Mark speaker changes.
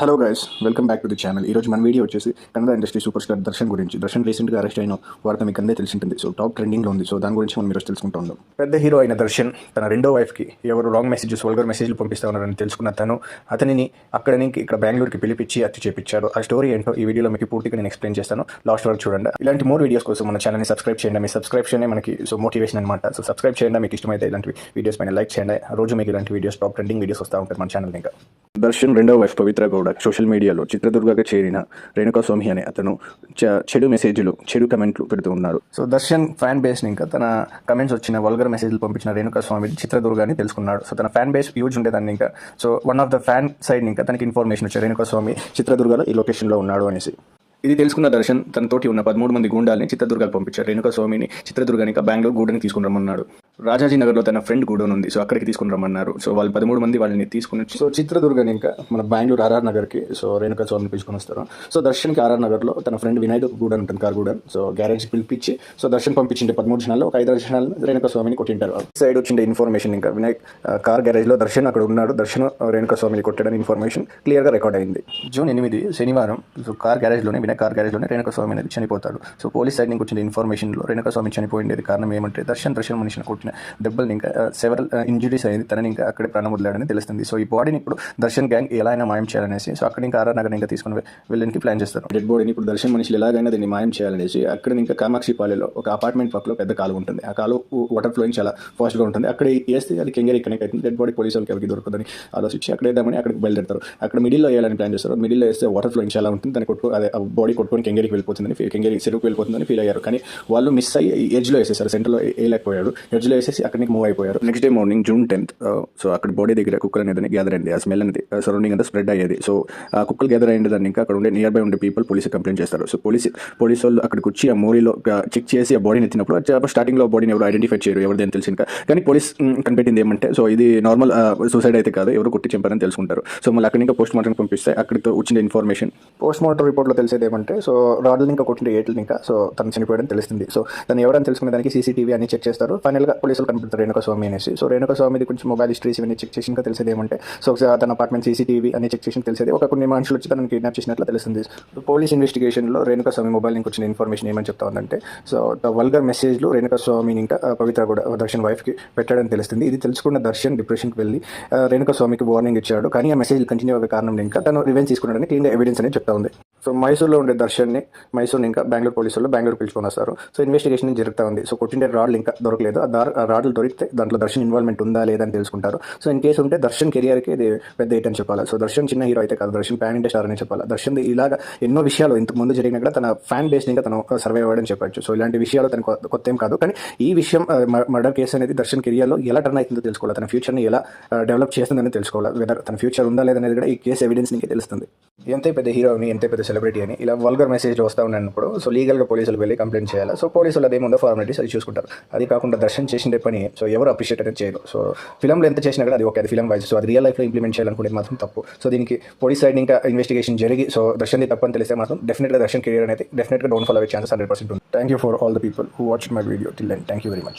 Speaker 1: Hello guys welcome back to the channel ఈ రోజు మన వీడియో వచ్చేసి Kannada industry super star Darshan గురించి. దర్శన్ రీసెంట్గా అరెస్ట్ అయిన వార్త మీకు అందే తెలిసి ఉంటుంది సో టాప్ ట్రెండింగ్లో ఉంది. సో దాని గురించి మనం ఈరోజు తెలుసుకుంటూ ఉందాం. పెద్ద హీరో అయిన దర్శన్ తన రెండో వైఫ్కి ఎవరు రాంగ్ మెసేజెస్ వల్గర్ మెసేజ్లు పంపిస్తా ఉన్నారని తెలుసుకున్న తను అతనిని అక్కడ నుంచి ఇక్కడ బెంగళూరుకి పిలిపించి హత్య చేపించారు. ఆ స్టోరీ ఏంటో ఈ వీడియోలో మీకు పూర్తిగా నేను ఎక్స్ప్లెయిన్ చేస్తాను. లాస్ట్ వరకు చూడండి. ఇలాంటి మోర్ వీడియోస్ కోసం మన ఛానల్ని సబ్స్క్రైబ్ చేయండి. మీ సబ్స్క్రిప్షన్ మనకి సో మోటివేషన్ అనమాట సో సబ్స్క్రైబ్ చేయండి. మీకు ఇష్టమైతే ఇలాంటి వీడియోస్ పైన లైక్ చేయండి. రోజు మీకు ఇలాంటి వీడియోస్ టాప్ ట్రెండింగ్ వీడియోస్ వస్తూ ఉంటాయి మన ఛానల్ ఇంకా. దర్శన్ రెండవ వైఫ్ పవిత్ర గౌడ సోషల్ మీడియాలో చిత్రదుర్గకు చేరిన రేణుకా స్వామి అనే అతను చెడు మెసేజ్లు చెడు కమెంట్లు పెడుతూ ఉన్నాడు సో దర్శన్ ఫ్యాన్ బేస్ ఇంకా తన కమెంట్స్ వచ్చిన వల్గర్ మెసేజ్లు పంపించిన రేణుకా స్వామి చిత్రదుర్గాని తెలుసుకున్నాడు. సో తన ఫ్యాన్ బేస్ యూజ్ ఉండేదాన్ని ఇంకా so one of the fan side ఇంకా తనకి ఇన్ఫర్మేషన్ వచ్చారు రేణుకా స్వామి చిత్రదుర్గలో ఈ లొకేషన్లో ఉన్నాడు అనేసి. ఇది తెలుసుకున్న దర్శన్ తన తోటి ఉన్న పదమూడు మంది గూండాల్ని చిత్రదుర్గకు పంపించారు. రేణుకా స్వామిని చిత్రదుర్గాని ఇంకా బెంగళూరు గూడని తీసుకుని రమ్మన్నాడు. రాజాజీ నగర్లో తన ఫ్రెండ్ గూడన్ ఉంది సో అక్కడికి తీసుకుని రమ్మన్నారు. సో వాళ్ళు పదమూడు మంది వాళ్ళని తీసుకుని వచ్చి- సో చిత్రదుర్గని ఇంకా మన బెంగళూరు ఆర్ఆర్ నగర్కి సో రేణుకా స్వామిని పిలుచుకొని వస్తారు. సో దర్శన్కి ఆర్ఆర్ నగర్లో తన ఫ్రెండ్ వినాయక్ గూడన్ ఉంటుంది కార్ గూడన్. సో గ్యారేజ్ పిలిపించి సో దర్శన్ పంపించిండే పదమూడు జనాల్లో ఒక ఐదు క్షణాలు రేణుకా స్వామిని కొట్టింటారు. సైడ్ వచ్చిండే ఇన్ఫర్మేషన్ ఇంకా. వినాయక్ కార్ గ్యారేజ్లో దర్శన్ అక్కడ ఉన్నాడు. దర్శన్ రేణుకా స్వామిని కొట్టాడని ఇన్ఫర్మేషన్ క్లియర్గా రికార్డ్ అయింది. జూన్ ఎనిమిది శనివారం సో కార్ గ్యారేజ్లోనే వినాయక్ కార్ గ్యారేజ్లోనే రేణుకా స్వామి అనేది చనిపోతాడు. సో పోలీస్ సైడ్ నుంచి వచ్చిన ఇన్ఫర్మేషన్లో రేణుకా స్వామి చనిపోయిండేది కారణం ఏమంటే దర్శన్ దర్శన్ మనిషిని కొట్టిన దెబ్బలు ఇంకా సెవెరల్ ఇంజురీస్ అయింది తనని ఇంకా అక్కడే ప్రాణం వదిలాడని తెలుస్తుంది. సో ఈ బాడీని ఇప్పుడు దర్శన్ గ్యాంగ్ ఎలా అయినా మాయం చేయాలనేసి సో అక్కడ ఇంకా ఆర్ఆర్ నగర్ ఇంకా తీసుకుని వెళ్ళడానికి ప్లాన్ చేస్తారు. డెడ్ బాడీని ఇప్పుడు దర్శన్ మనుషులు ఎలాగైనా దీన్ని మాయం చేయాలనేసి అక్కడ ఇంకా కామాక్షి పాలెలో ఒక అపార్ట్మెంట్ పక్కలో పెద్ద కాలు ఉంటుంది. ఆ కాలు వాటర్ ఫ్లోయింగ్ చాలా ఫాస్ట్గా ఉంటుంది. అక్కడ వేస్తే అది కెంగేరి కనెక్ట్ అవుతుంది. డెడ్ బాడీ పోలీసు వాళ్ళకి ఎవరికి దొరకదని ఆలోచించి అక్కడ వేద్దామని అక్కడికి బయలుదేరుతారు. అక్కడ మిడిల్లో వేయాలని ప్లాన్ చేస్తారు. మిడిల్లో వేస్తే వాటర్ ఫ్లోయింగ్ చాలా ఉంటుంది. దాన్ని కొట్టు అదే బాడీ కొట్టుకొని కెంగేరికి వెళ్ళిపోతుందని ఫీ- కెంగేరి వెళ్ళిపోతుందని ఫీల్ అయ్యారు. కానీ వాళ్ళు మిస్ అయ్యి ఎడ్జ్లో వేసేసారు. సెంటర్లో వేయలేకపోయాడు. ఎడ్జ్లో వేసేసి అక్కడికి మూవ్ అయిపోయారు. Next day morning June tenth so అక్కడ బాడీ దగ్గర కుక్కలు అనేది గ్యాదర్ అయింది. ఆ స్మెల్ అనేది uh, సరౌండింగ్ అంతా స్ప్రెడ్ అయ్యేది. సో ఆ కుక్కలు గ్యాదర్ అయ్యింది దాన్ని ఇంకా అక్కడ ఉండే నియర్ బై ఉండే పీపుల్ పోలీసు కంప్లైంట్ చేస్తారు. సో పోలీస్ పోలీసు వాళ్ళు అక్కడికి వచ్చి ఆ మోరీలో చెక్ చేసి ఆ బాడీని ఎత్తినప్పుడు స్టార్టింగ్లో బాడీని ఎవరు ఐడెంటిఫై చేయరు ఎవరిదేని తెలిసి ఇంకా. కానీ పోలీస్ కనిపెట్టింది ఏమంటే సో ఇది నార్మల్ సూసైడ్ అయితే కాదు ఎవరు కుట్టి చంపారని తెలుసుకుంటారు. సో మళ్ళీ అక్కడ ఇంకా పోస్ట్ మార్టం పంపిస్తే అక్కడితో వచ్చిన ఇన్ఫర్మేషన్ పోస్ట్ మార్టం రిపోర్ట్లో తెలిసేది ఏమంటే సో రాడ్లు ఇంకా కొట్టిన ఏట్లు ఇంకా సో తను చనిపోయాడని తెలుస్తుంది. సో తను ఎవరని తెలుసుకునే దానికి సీసీటీవీ అన్ని చెక్ చేస్తారు. ఫైనల్గా పోలీసులు కనిపెడతారు రేణుకస్వామి అనేసి. సో రేణుకస్వామిది కొంచెం మొబైల్ హిస్టరీస్ ఇవన్నీ చెక్ చేసిన ఇంకా తెలిసేది ఏమంటే సో ఒకసారి తన అపార్ట్మెంట్ సీసీటీవీ అన్ని చెక్ చేసిన తెలిసేది. ఒక కొన్ని మనుషులు వచ్చి తనను కిడ్నాప్ చేసినట్లు తెలుస్తుంది. పోలీస్ ఇన్వెస్టిగేషన్లో రేణుకస్వామి మొబైల్ నుంచి వచ్చిన ఇన్ఫర్మేషన్ ఏమని చెప్తా ఉందంటే సో ద వల్గర్ మెసేజ్లు రేణుక స్వామిని ఇంకా పవిత్ర కూడా దర్శన్ వైఫ్కి పెట్టాడని తెలుస్తుంది. ఇది తెలుసుకున్న దర్శన్ డిప్రెషన్కి వెళ్ళి రేణుకస్వామికి రేణుక స్వామికి వార్నింగ్ ఇచ్చాడు. కానీ ఆ మెసేజ్ కంటిన్యూ అయ్యే కారణం ఇంకా తను రివెన్స్ తీసుకున్నాడని క్లీన్గా ఎవిడెన్స్ అనేది చెప్తా ఉంది. సో మైసూర్లో ఉండే దర్శన్ని మైసూర్ ఇంకా బెంగళూరు పోలీసులు బెంగళూరు పిలుచుకొని వస్తారు. సో ఇన్వెస్టిగేషన్ జరుగుతూ ఉంది. సో కొట్టిండే రాళ్ళు ఇంకా దొరకలేదు. ఆ దార్ రాడ్లు దొరికితే దాంట్లో దర్శన్ ఇన్వాల్వ్మెంట్ ఉందా లేదా అని తెలుసుకుంటారు. సో ఇన్ కేసు ఉంటే దర్శన్ కెరియర్కి ఇది పెద్ద హిట్ అని చెప్పాలి. సో దర్శన్ చిన్న హీరో అయితే కాదు. దర్శన్ ప్యాన్ ఇండియా స్టార్ అని చెప్పాలి. దర్శన్ ఇలాగ ఎన్నో విషయాలు ఇంతకు ముందు జరిగినా కూడా తన ఫ్యాన్ బేస్ని ఇంకా తను సర్వే అవ్వడని చెప్పొచ్చు. సో ఇలాంటి విషయాలు తన కొత్త- కొత్త ఏం కాదు. కానీ ఈ విషయం మర్డర్ కేసు అనేది దర్శన్ కెరియర్లో ఎలా టర్న్ అవుతుందో తెలుసుకోవాలి. తన ఫ్యూచర్ని ఎలా డెవలప్ చేస్తుందని తెలుసుకోవాలి. వెదర్ తన ఫ్యూచర్ ఉందా లేదనేది కూడా ఈ కేసు ఎవిడెన్స్ నీకు తెలుస్తుంది. ఎంత పెద్ద హీరో అని ఎంత పెద్ద సెలబ్రిటీ అని ఇలా వల్గర్ మెసేజ్ వస్తూ ఉన్నప్పుడు సో లీగల్గా పోలీసులు వెళ్ళి కంప్లైంట్ చేయాలి? సో పోలీసులు అదేముందో ఫార్మాలిటీస్ అది చూసుకుంటారు. అది కాకుండా దర్శనం చేసిన పని సో ఎవరు అప్రిషియేట్ అనేది చేయరు. సో ఫిలంలో ఎంత చేసినా కూడా అది ఓకే అది ఫిలం వైజ్ సో అది రియల్ లైఫ్లో ఇంప్లిమెంట్ చేయాలనుకునేది మాత్రం తప్పు. సో దీనికి పోలీస్ సైడ్ ఇంకా ఇన్వెస్టిగేషన్ జరిగి సో దర్శన్ది తప్పని తెలిస్తే మాత్రం డెఫినెట్గా దర్శన్ కెరియర్ అనేది డెఫినెట్గా డౌన్ ఫాల్ అయ్యే ఛాన్సెస్ హండ్రెడ్ పర్సెంట్ ఉంది. Thank you for all the people who watch my video till and thank you very much